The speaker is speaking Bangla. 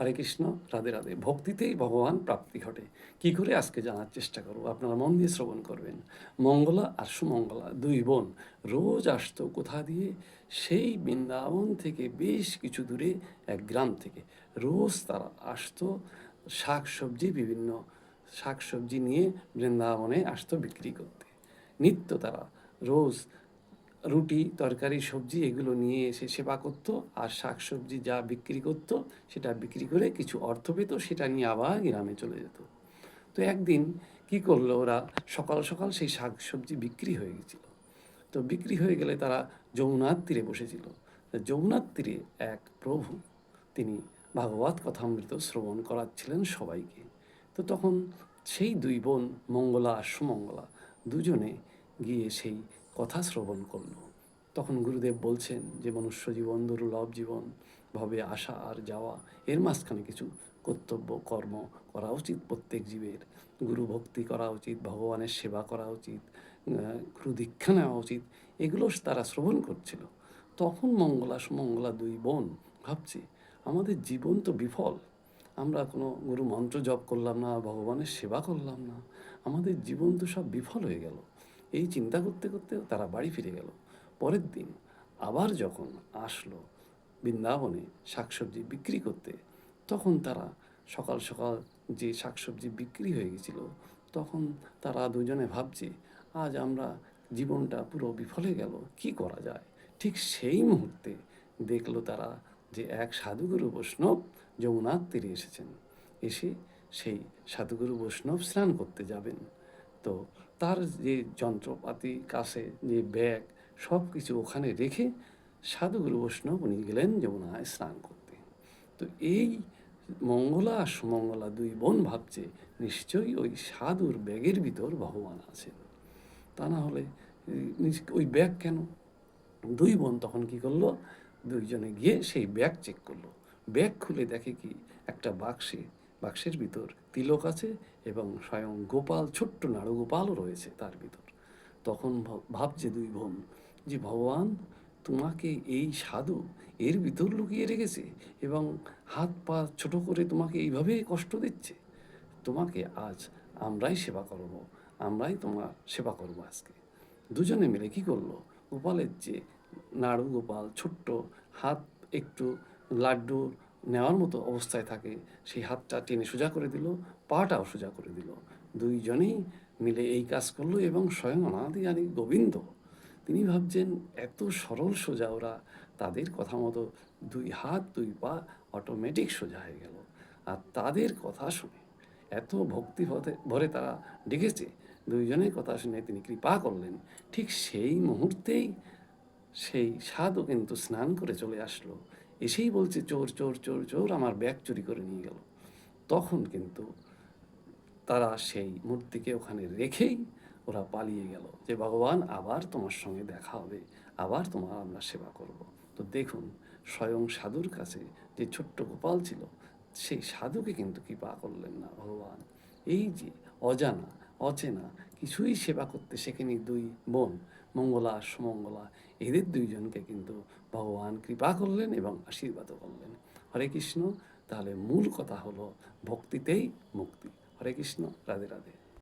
হরে কৃষ্ণ, রাধে রাধে। ভক্তিতেই ভগবান প্রাপ্তি ঘটে। কি করে আজকে জানার চেষ্টা করব? আপনারা মন দিয়ে শ্রবণ করবেন। মঙ্গলা আর সুমঙ্গলা, দুই বোন। রোজ আসতো কোথা দিয়ে? সেই বৃন্দাবন থেকে বেশ কিছু দূরে, এক গ্রাম থেকে। রোজ তারা আসতো শাক সবজি বিভিন্ন শাক সবজি নিয়ে বৃন্দাবনে আসতো বিক্রি করতে। নিত্য তারা রোজ রুটি, তরকারি, সবজি এগুলো নিয়ে এসে সেবা করতো। আর শাক সবজি যা বিক্রি করতো, সেটা বিক্রি করে কিছু অর্থ পেত, সেটা নিয়ে আবার গ্রামে চলে যেত। তো একদিন কি করল ওরা? সকাল সকাল সেই শাক সবজি বিক্রি হয়ে গেছিল। তো বিক্রি হয়ে গেলে তারা যমুনার তীরে বসেছিল। যমুনার তীরে এক প্রভু, তিনি ভাগবত কথামৃত শ্রবণ করাচ্ছিলেন সবাইকে। তো তখন সেই দুই বোন, মঙ্গলা আর সুমঙ্গলা, দুজনে গিয়ে সেই কথা শ্রবণ করল। তখন গুরুদেব বলছেন যে, মনুষ্য জীবন, দুর্লভ জীবন, ভবে আসা আর যাওয়া, এর মাঝখানে কিছু কর্তব্য, কর্ম করা উচিত প্রত্যেক জীবের। গুরু ভক্তি করা উচিত, ভগবানের সেবা করা উচিত গুরু দীক্ষা নেওয়া উচিত, এগুলো তারা শ্রবণ করছিল। তখন মঙ্গলা, সুমঙ্গলা দুই বোন ভাবছে, আমাদের জীবন তো বিফল, আমরা কোনো গুরু মন্ত্র জপ করলাম না, ভগবানের সেবা করলাম না, আমাদের জীবন তো সব বিফল হয়ে গেল। এই চিন্তা করতে করতে তারা বাড়ি ফিরে গেল। পরের দিন আবার যখন আসলো বৃন্দাবনে শাকসবজি বিক্রি করতে, তখন তারা সকাল সকাল যে শাকসবজি বিক্রি হয়ে গেছিল, তখন তারা দুজনে ভাবছে, আজ আমরা জীবনটা পুরো বিফলে গেল, কি করা যায়? ঠিক সেই মুহূর্তে দেখল তারা যে এক সাধুগুরু বৈষ্ণব যমুনার তীরে এসেছেন। এসে সেই সাধুগুরু বৈষ্ণব স্নান করতে যাবেন। তো তার যে যন্ত্রপাতি, কাছে যে ব্যাগ সব কিছু ওখানে রেখে সাধুগুরু বৈষ্ণব উনি গেলেন যমুনায় স্নান করতে। তো এই মঙ্গলা আর সুমঙ্গলা দুই বোন ভাবছে, নিশ্চয়ই ওই সাধুর ব্যাগের ভিতর ভগবান আছেন। তা না হলে ওই ব্যাগ কেন? দুই বোন তখন কি করল? দুইজনে গিয়ে সেই ব্যাগ চেক করল। ব্যাগ খুলে দেখে কি একটা বাক্সে বাক্সের ভিতর তিলক আছে এবং স্বয়ং গোপাল, ছোট্ট নাড়ু গোপালও রয়েছে তার ভিতর। তখন ভাব- ভাবছে দুই বোন, যে ভগবান, তোমাকে এই সাধু এর ভিতর লুকিয়ে রেখেছে এবং হাত পা ছোট করে তোমাকে এইভাবে কষ্ট দিচ্ছে? তোমাকে আজ আমরাই সেবা করব, আমরাই তোমার সেবা করব আজকে। দুজনে মিলে কি করল? গোপালের যে নাড়ু গোপাল ছোট্ট হাত, একটু লাড্ডু নেওয়ার মতো অবস্থায় থাকে। সেই হাতটা টেনে সোজা করে দিল, পাটাও সোজা করে দিল। দুইজনেই মিলে এই কাজ করল এবং স্বয়ং অনাদি আনি গোবিন্দ। তিনি ভাবছেন, এত সরল সোজা ওরা। তাদের কথা মতো দুই হাত, দুই পা অটোমেটিক সোজা হয়ে গেল। আর তাদের কথা শুনে, এত ভক্তি ভরে তারা ডেকেছে। দুইজনের কথা শুনে তিনি কৃপা করলেন। ঠিক সেই মুহূর্তেই সেই সাধু কিন্তু স্নান করে চলে আসলো। এসেই বলছে, চোর চোর চোর চোর আমার ব্যাগ চুরি করে নিয়ে গেল। তখন কিন্তু তারা সেই মূর্তিকে ওখানে রেখেই ওরা পালিয়ে গেল যে, ভগবান, আবার তোমার সঙ্গে দেখা হবে, আবার তোমার আমরা সেবা করব। তো দেখুন, স্বয়ং সাধুর কাছে যে ছোট্ট গোপাল ছিল, সেই সাধুকে কিন্তু কৃপা করলেন না ভগবান। এই যে, অজানা, অচেনা, কিছুই সেবা করতে শেখেনি দুই বোন। মঙ্গলা সুমঙ্গলা। এদের দুইজনকে কিন্তু ভগবান কৃপা করলেন এবং আশীর্বাদও করলেন। হরে কৃষ্ণ, তাহলে মূল কথা হলো ভক্তিতেই মুক্তি। হরে কৃষ্ণ, রাধে রাধে।